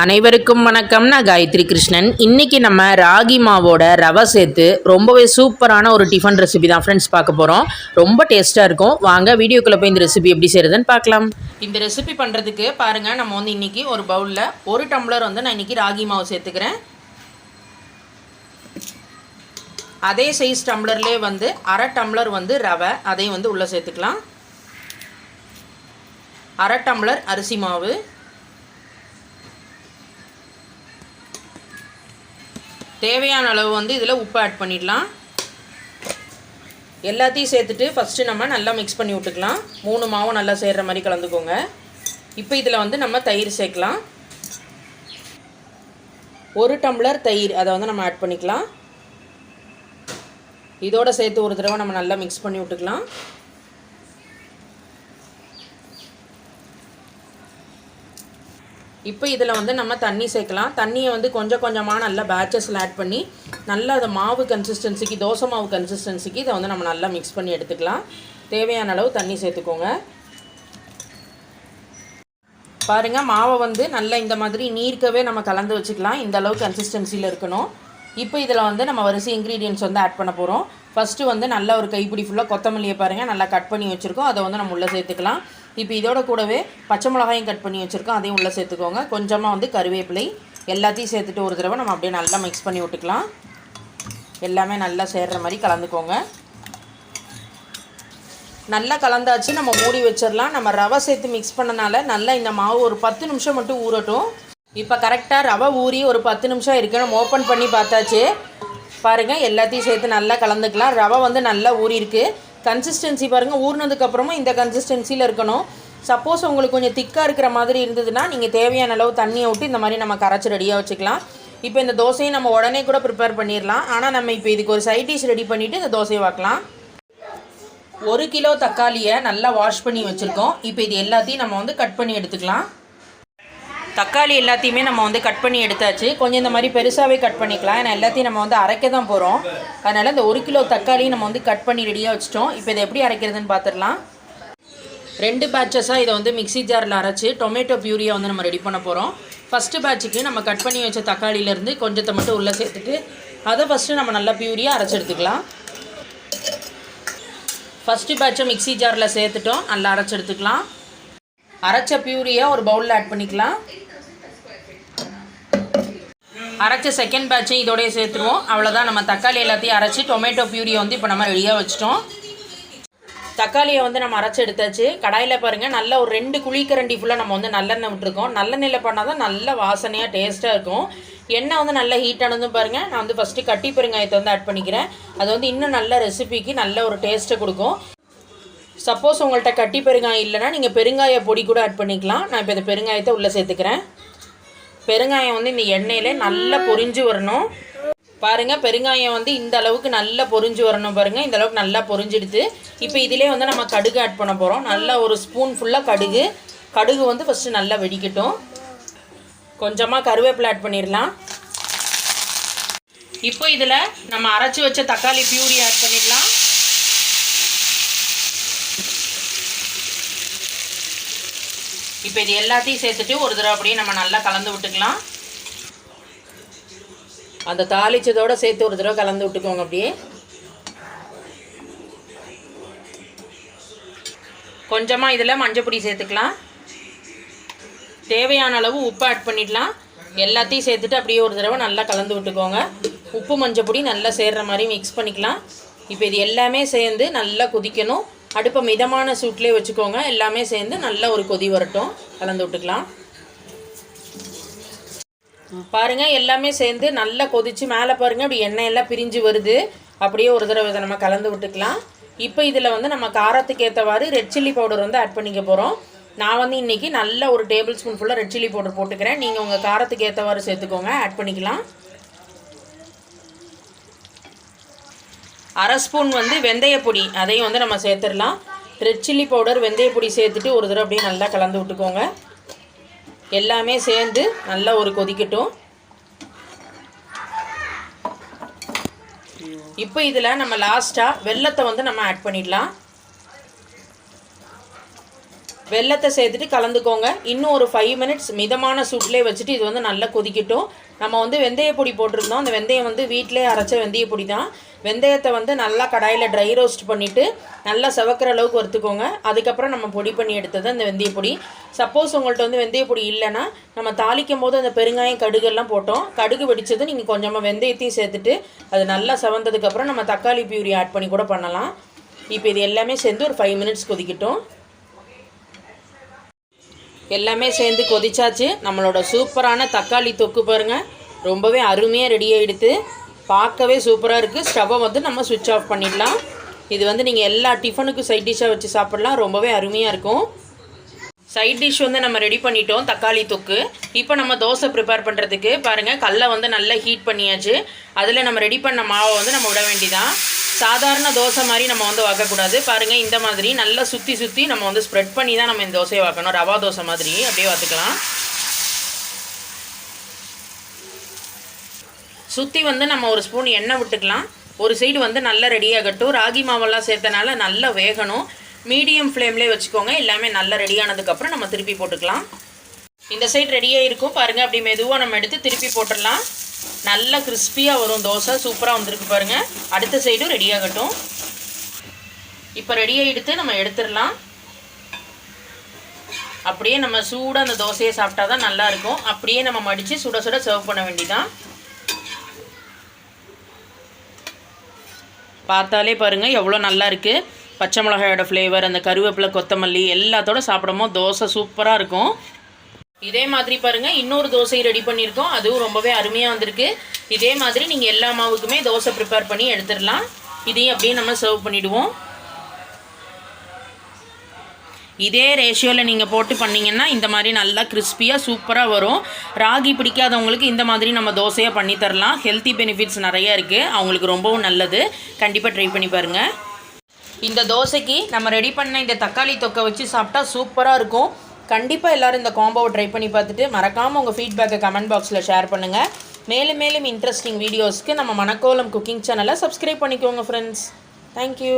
அனைவருக்கும் வணக்கம். நான் காயத்ரி கிருஷ்ணன். இன்றைக்கி நம்ம ராகி மாவோட ரவை சேர்த்து ரொம்பவே சூப்பரான ஒரு டிஃபன் ரெசிபி தான் ஃப்ரெண்ட்ஸ் பார்க்க போகிறோம் ரொம்ப டேஸ்ட்டாக இருக்கும். வாங்க வீடியோக்குள்ளே போய் இந்த ரெசிபி எப்படி செய்கிறதுன்னு பார்க்கலாம். இந்த ரெசிபி பண்ணுறதுக்கு பாருங்கள் நம்ம வந்து இன்றைக்கி ஒரு பவுலில் ஒரு டம்ளர் வந்து நான் இன்றைக்கி ராகி மாவு சேர்த்துக்கிறேன். அதே சைஸ் டம்ளர்லேயே வந்து அரை டம்ளர் வந்து ரவை அதையும் வந்து உள்ளே சேர்த்துக்கலாம். அரை டம்ளர் அரிசி மாவு. தேவையான அளவு வந்து இதில் உப்பு ஆட் பண்ணிடலாம். எல்லாத்தையும் சேர்த்துட்டு ஃபஸ்ட்டு நம்ம நல்லா மிக்ஸ் பண்ணி விட்டுக்கலாம். மூணு மாவும் நல்லா சேர்கிற மாதிரி கலந்துக்கோங்க. இப்போ இதில் வந்து நம்ம தயிர் சேர்க்கலாம். ஒரு டம்ளர் தயிர் அதை வந்து நம்ம ஆட் பண்ணிக்கலாம். இதோட சேர்த்து ஒரு தடவை நம்ம நல்லா மிக்ஸ் பண்ணி விட்டுக்கலாம். இப்போ இதில் வந்து நம்ம தண்ணி சேர்க்கலாம். தண்ணியை வந்து கொஞ்சம் கொஞ்சமாக நல்லா பேட்சஸில் ஆட் பண்ணி நல்லா அதை மாவு கன்சிஸ்டன்சிக்கு தோசை மாவு கன்சிஸ்டன்சிக்கு இதை வந்து நம்ம நல்லா மிக்ஸ் பண்ணி எடுத்துக்கலாம். தேவையான அளவு தண்ணி சேர்த்துக்கோங்க. பாருங்கள் மாவை வந்து நல்லா இந்த மாதிரி நீர்க்கவே நம்ம கலந்து வச்சுக்கலாம். இந்த அளவு கன்சிஸ்டன்சியில் இருக்கணும். இப்போ இதில் வந்து நம்ம வரிசை இன்க்ரீடியன்ஸ் வந்து ஆட் பண்ண போகிறோம் ஃபஸ்ட்டு வந்து நல்ல ஒரு கைப்பிடி ஃபுல்லாக கொத்தமல்லியை பாருங்கள் நல்லா கட் பண்ணி வச்சுருக்கோம். அதை வந்து நம்ம உள்ளே சேர்த்துக்கலாம். இப்போ இதோட கூடவே பச்சை மிளகாயும் கட் பண்ணி வச்சுருக்கோம். அதையும் உள்ளே சேர்த்துக்கோங்க. கொஞ்சமாக வந்து கருவேப்பிலை எல்லாத்தையும் சேர்த்துட்டு ஒரு தடவை நம்ம அப்படியே நல்லா மிக்ஸ் பண்ணி விட்டுக்கலாம். எல்லாமே நல்லா சேர்கிற மாதிரி கலந்துக்கோங்க. நல்லா கலந்தாச்சு நம்ம மூடி வச்சிடலாம். நம்ம ரவை சேர்த்து மிக்ஸ் பண்ணனால நல்லா இந்த மாவு ஒரு பத்து நிமிஷம் மட்டும் ஊறட்டும். இப்போ கரெக்டாக ரவை ஊறி ஒரு பத்து நிமிஷம் இருக்குது நம்ம ஓப்பன் பண்ணி பார்த்தாச்சு. பாருங்கள் எல்லாத்தையும் சேர்த்து நல்லா கலந்துக்கலாம். ரவை வந்து நல்லா ஊறி இருக்குது கன்சிஸ்டன்சி பாருங்கள் ஊறினதுக்கப்புறமா இந்த கன்சிஸ்டன்சியில் இருக்கணும். சப்போஸ் உங்களுக்கு கொஞ்சம் திக்காக இருக்கிற மாதிரி இருந்ததுன்னா நீங்கள் தேவையான அளவு தண்ணியை விட்டு இந்த மாதிரி நம்ம கரைச்சி ரெடியாக வச்சுக்கலாம். இப்போ இந்த தோசையை நம்ம உடனே கூட ப்ரிப்பேர் பண்ணிடலாம். ஆனால் நம்ம இப்போ இதுக்கு ஒரு சைட் டிஷ் ரெடி பண்ணிவிட்டு இந்த தோசையை வாக்கலாம் ஒரு கிலோ தக்காளியை நல்லா வாஷ் பண்ணி வச்சுருக்கோம். இப்போ இது எல்லாத்தையும் நம்ம வந்து கட் பண்ணி எடுத்துக்கலாம். தக்காளி எல்லாத்தையுமே நம்ம வந்து கட் பண்ணி எடுத்தாச்சு. கொஞ்சம் இந்த மாதிரி பெருசாகவே கட் பண்ணிக்கலாம். ஏன்னா எல்லாத்தையும் நம்ம வந்து அரைக்க தான் போகிறோம் அதனால் இந்த ஒரு கிலோ தக்காளியும் நம்ம வந்து கட் பண்ணி ரெடியாக வச்சிட்டோம். இப்போ இதை எப்படி அரைக்கிறதுன்னு பார்த்துடலாம் ரெண்டு பேட்சஸாக இதை வந்து மிக்ஸி ஜாரில் அரைச்சி டொமேட்டோ பியூரியை வந்து நம்ம ரெடி பண்ண போகிறோம் ஃபஸ்ட்டு பேட்சுக்கு நம்ம கட் பண்ணி வச்ச தக்காளியிலேருந்து கொஞ்சத்தை மட்டும் உள்ளே சேர்த்துட்டு அதை ஃபஸ்ட்டு நம்ம நல்லா பியூரியாக அரைச்சி எடுத்துக்கலாம். ஃபஸ்ட்டு பேட்சை மிக்ஸி ஜாரில் சேர்த்துட்டோம். நல்லா அரைச்சி எடுத்துக்கலாம். அரைச்ச பியூரியை ஒரு பவுலில் ஆட் பண்ணிக்கலாம். அரைச்ச செகண்ட் பேட்சையும் இதோடய சேர்த்துருவோம். அவ்வளோதான் நம்ம தக்காளி எல்லாத்தையும் அரைச்சி டொமேட்டோ பியூரியை வந்து இப்போ நம்ம ரெடியாக வச்சிட்டோம். தக்காளியை வந்து நம்ம அரைச்சி எடுத்தாச்சு. கடாயில் பாருங்கள் நல்ல ஒரு ரெண்டு குழிக்கரண்டி ஃபுல்லாக நம்ம வந்து நல்லெண்ணெய் விட்டுருக்கோம். நல்லெண்ணெயில் பண்ணால் தான் நல்ல வாசனையாக டேஸ்ட்டாக இருக்கும். எண்ணெய் வந்து நல்லா ஹீட் ஆனதும் பாருங்கள் நான் வந்து ஃபஸ்ட்டு கட்டி பெருங்காயத்தை வந்து ஆட் பண்ணிக்கிறேன். அது வந்து இன்னும் நல்ல ரெசிபிக்கு நல்ல ஒரு டேஸ்ட்டை கொடுக்கும். சப்போஸ் உங்கள்கிட்ட கட்டி பெருங்காயம் இல்லைன்னா நீங்கள் பெருங்காய பொடி கூட ஆட் பண்ணிக்கலாம். நான் இப்போ இந்த பெருங்காயத்தை உள்ளே சேர்த்துக்கிறேன். பெருங்காயம் வந்து இந்த எண்ணெயிலே நல்லா பொரிஞ்சு வரணும். பாருங்கள் பெருங்காயம் வந்து இந்த அளவுக்கு நல்லா பொரிஞ்சு வரணும் பாருங்கள் இந்த அளவுக்கு நல்லா பொரிஞ்சிடுது. இப்போ இதிலே வந்து நம்ம கடுகு ஆட் பண்ண போகிறோம் நல்லா ஒரு ஸ்பூன் ஃபுல்லாக கடுகு. கடுகு வந்து ஃபஸ்ட்டு நல்லா வெடிக்கட்டும். கொஞ்சமாக கருவேப்பிலை ஆட் பண்ணிடலாம். இப்போ இதில் நம்ம அரைச்சி வச்ச தக்காளி பியூரி ஆட் பண்ணிடலாம். இப்போ இது எல்லாத்தையும் சேர்த்துட்டு ஒரு தடவை அப்படியே நம்ம நல்லா கலந்து விட்டுக்கலாம். அந்த தாளிச்சதோட சேர்த்து ஒரு தடவை கலந்து விட்டுக்கோங்க அப்படியே. கொஞ்சமாக இதில் மஞ்சப்பொடி சேர்த்துக்கலாம். தேவையான அளவு உப்பு ஆட் பண்ணிடலாம். எல்லாத்தையும் சேர்த்துட்டு அப்படியே ஒரு தடவை நல்லா கலந்து விட்டுக்கோங்க. உப்பு மஞ்சப்பொடி நல்லா சேர்கிற மாதிரி மிக்ஸ் பண்ணிக்கலாம். இப்போ இது எல்லாமே சேர்ந்து நல்லா கொதிக்கணும். அடுப்பை மிதமான சூட்லேயே வச்சுக்கோங்க. எல்லாமே சேர்ந்து நல்ல ஒரு கொதி வரட்டும். கலந்து விட்டுக்கலாம். பாருங்கள் எல்லாமே சேர்ந்து நல்லா கொதிச்சு மேலே பாருங்க அப்படி எண்ணெய் எல்லாம் பிரிஞ்சு வருது. அப்படியே ஒரு தடவை இதை நம்ம கலந்து விட்டுக்கலாம். இப்போ இதில் வந்து நம்ம காரத்துக்கு ஏற்றவாறு ரெட் சில்லி பவுடர் வந்து ஆட் பண்ணிக்க போகிறோம் நான் வந்து இன்றைக்கி நல்ல ஒரு டேபிள் ஸ்பூன் ஃபுல்லாக ரெட் சில்லி பவுடர் போட்டுக்கிறேன். நீங்கள் உங்கள் காரத்துக்கு ஏற்றவாறு சேர்த்துக்கோங்க. ஆட் பண்ணிக்கலாம். அரை ஸ்பூன் வந்து வெந்தயப்பொடி அதையும் வந்து நம்ம சேர்த்துடலாம். ரெட் சில்லி பவுடர் வெந்தயப்பொடி சேர்த்துட்டு ஒரு தடவை அப்படியே நல்லா கலந்து விட்டுக்கோங்க. எல்லாமே சேர்ந்து நல்லா ஒரு கொதிக்கட்டும். இப்போ இதில் நம்ம லாஸ்ட்டாக வெள்ளத்தை வந்து நம்ம ஆட் பண்ணிடலாம். வெள்ளத்தை சேர்த்துட்டு கலந்துக்கோங்க. இன்னும் ஒரு ஃபைவ் மினிட்ஸ் மிதமான சூட்லேயே வச்சுட்டு இது வந்து நல்லா கொதிக்கட்டும். நம்ம வந்து வெந்தய பொடி போட்டிருந்தோம். அந்த வெந்தயம் வந்து வீட்டிலே அரைச்ச வெந்தய பொடி தான் வெந்தயத்தை வந்து நல்லா கடாயில் ட்ரை ரோஸ்ட் பண்ணிவிட்டு நல்லா செவக்கிற அளவுக்கு வறுத்துக்கோங்க. அதுக்கப்புறம் நம்ம பொடி பண்ணி எடுத்தது அந்த வெந்தய பொடி. சப்போஸ் உங்கள்கிட்ட வந்து வெந்தய பொடி இல்லைன்னா நம்ம தாளிக்கும் போது அந்த பெருங்காயம் கடுகெல்லாம் போட்டோம். கடுகு வெடித்தது நீங்கள் கொஞ்சமாக வெந்தயத்தையும் சேர்த்துட்டு அது நல்லா செவந்ததுக்கப்புறம் நம்ம தக்காளி பியூரி ஆட் பண்ணி கூட பண்ணலாம். இப்போ இது எல்லாமே சேர்ந்து ஒரு ஃபைவ் மினிட்ஸ் கொதிக்கட்டும். எல்லாமே சேர்ந்து கொதிச்சாச்சு. நம்மளோட சூப்பரான தக்காளி தொக்கு பாருங்கள் ரொம்பவே அருமையாக ரெடி ஆகிடுது பார்க்கவே சூப்பராக இருக்குது ஸ்டவ்வை வந்து நம்ம சுவிட்ச் ஆஃப் பண்ணிடலாம். இது வந்து நீங்கள் எல்லா டிஃபனுக்கும் சைட் டிஷ்ஷாக வச்சு சாப்பிட்லாம். ரொம்பவே அருமையாக இருக்கும். சைட் டிஷ் வந்து நம்ம ரெடி பண்ணிட்டோம் தக்காளி தொக்கு. இப்போ நம்ம தோசை ப்ரிப்பேர் பண்ணுறதுக்கு பாருங்கள் கல்லை வந்து நல்லா ஹீட் பண்ணியாச்சு. அதில் நம்ம ரெடி பண்ண மாவை வந்து நம்ம விட வேண்டிதான். சாதாரண தோசை மாதிரி நம்ம வந்து வைக்கக்கூடாது பாருங்கள் இந்த மாதிரி நல்லா சுற்றி சுற்றி நம்ம வந்து ஸ்ப்ரெட் பண்ணி தான் நம்ம இந்த தோசையை வைக்கணும் ரவா தோசை மாதிரி அப்படியே வத்துக்கலாம் சுற்றி வந்து நம்ம ஒரு ஸ்பூன் எண்ணெய் விட்டுக்கலாம். ஒரு சைடு வந்து நல்லா ரெடியாகட்டும் ராகி மாவெல்லாம் சேர்த்தனால நல்லா வேகணும். மீடியம் ஃப்ளேம்லேயே வச்சுக்கோங்க. எல்லாமே நல்லா ரெடியானதுக்கப்புறம் நம்ம திருப்பி போட்டுக்கலாம். இந்த சைடு ரெடியாக இருக்கும் பாருங்கள் அப்படி மெதுவாக நம்ம எடுத்து திருப்பி போட்டுடலாம். நல்லா கிறிஸ்பியாக வரும் தோசை. சூப்பராக வந்திருக்கு பாருங்கள் அடுத்த சைடும் ரெடி ஆகட்டும். இப்போ ரெடியாக எடுத்து நம்ம எடுத்துடலாம். அப்படியே நம்ம சூடாக அந்த தோசையை சாப்பிட்டா தான் நல்லாயிருக்கும் அப்படியே நம்ம மடித்து சுட சுட சர்வ் பண்ண வேண்டிதான். பார்த்தாலே பாருங்கள் எவ்வளோ நல்லா இருக்குது பச்சை மிளகாயோட ஃப்ளேவர் அந்த கருவேப்பிலை கொத்தமல்லி எல்லாத்தோட சாப்பிடும்போது தோசை சூப்பராக இருக்கும். இதே மாதிரி பாருங்கள் இன்னொரு தோசை ரெடி பண்ணியிருக்கோம். அதுவும் ரொம்பவே அருமையாக வந்திருக்கு. இதே மாதிரி நீங்கள் எல்லா மாவுக்குமே தோசை ப்ரிப்பேர் பண்ணி எடுத்துடலாம். இதையும் அப்படியே நம்ம சர்வ் பண்ணிவிடுவோம் இதே ரேஷியோவில் நீங்கள் போட்டு பண்ணிங்கன்னா இந்த மாதிரி நல்லா கிறிஸ்பியாக சூப்பராக வரும். ராகி பிடிக்காதவங்களுக்கு இந்த மாதிரி நம்ம தோசையாக பண்ணித்தரலாம் ஹெல்த்தி பெனிஃபிட்ஸ் நிறையா இருக்குது அவங்களுக்கு ரொம்பவும் நல்லது. கண்டிப்பாக ட்ரை பண்ணி பாருங்கள் இந்த தோசைக்கு நம்ம ரெடி பண்ண இந்த தக்காளி தொக்கை வச்சு சாப்பிட்டா சூப்பராக இருக்கும். கண்டிப்பாக எல்லோரும் இந்த காம்போவை ட்ரை பண்ணி பார்த்துட்டு மறக்காமல் உங்கள் ஃபீட்பேக்கை கமெண்ட் பாக்ஸில் ஷேர் பண்ணுங்கள் மேலும் மேலும் இன்ட்ரெஸ்டிங் வீடியோஸ்க்கு நம்ம மணக்கோலம் குக்கிங் சேனலை சப்ஸ்கிரைப் பண்ணிக்கோங்க ஃப்ரெண்ட்ஸ் தேங்க்யூ